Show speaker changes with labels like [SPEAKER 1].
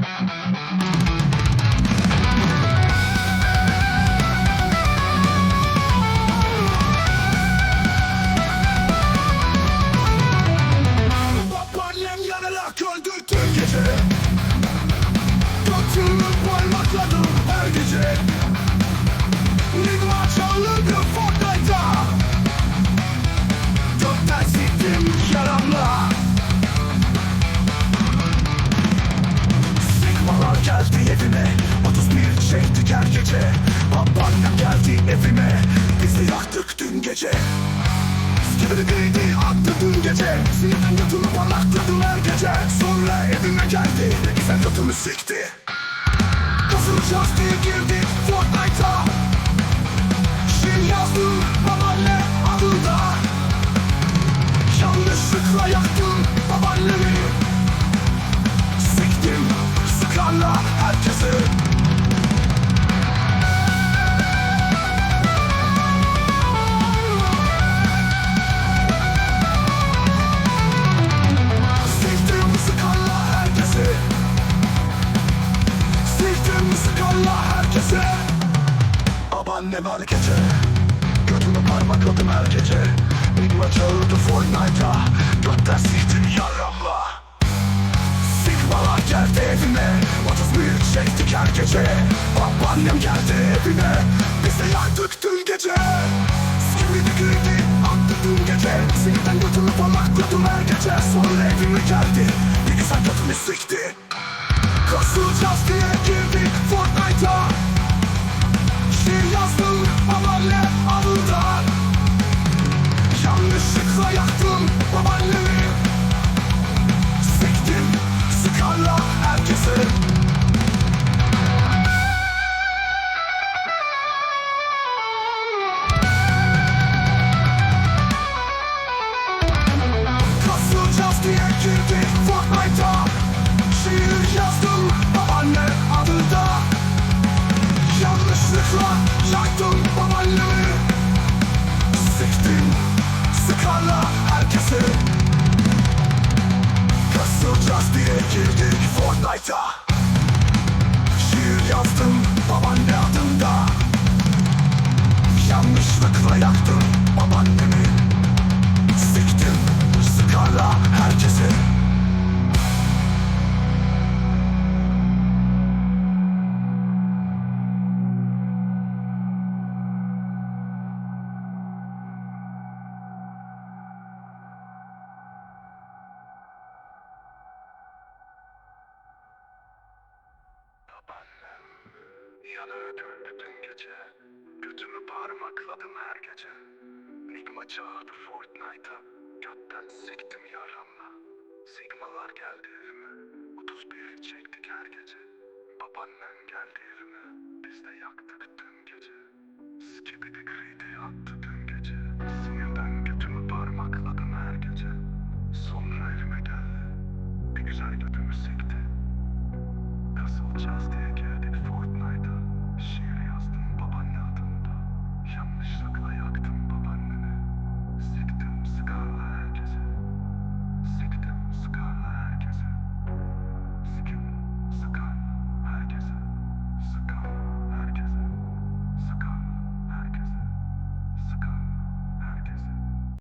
[SPEAKER 1] thank you. ateşeydik her gece. Babaannem geldi evime. Bizi yaktık dün gece. Skibidi gridi attı dün gece. Sinirden götümü parlattırdım gece. Sonra evime geldi. Bize götümü sikti. Kazılacağız diye girdik Fortnite'a. Şiir yazdım bana Babaannem her gece? Götümü parmakladım her gece. Bigma çağırdı Fortnite'a. Götten siktim yaramla Sigmalar geldi evime. Otuz büyük çektik her gece. Babaannem geldi evime. Biz de yaktık dün gece. Skibidi girdi attı dün gece. Sinirden götümü parlakladım her gece. Sonra evime geldi. Bilgisayar götümü sikti. Kasılacağız Yanlışlıkla yaktım Fortnite'a Şiir yazdım babaanne adında Yanlışlıkla yaktım babaannemi yanığı döndü dün gece. Götümü parmakladım her gece. Nigma çağırdı Fortnite'a. Götten siktim yaramla. Sigmalar geldi evime. 31 çektik her gece. Babaannem geldi evime. Biz de yaktık dün gece. Skibidi gridi attı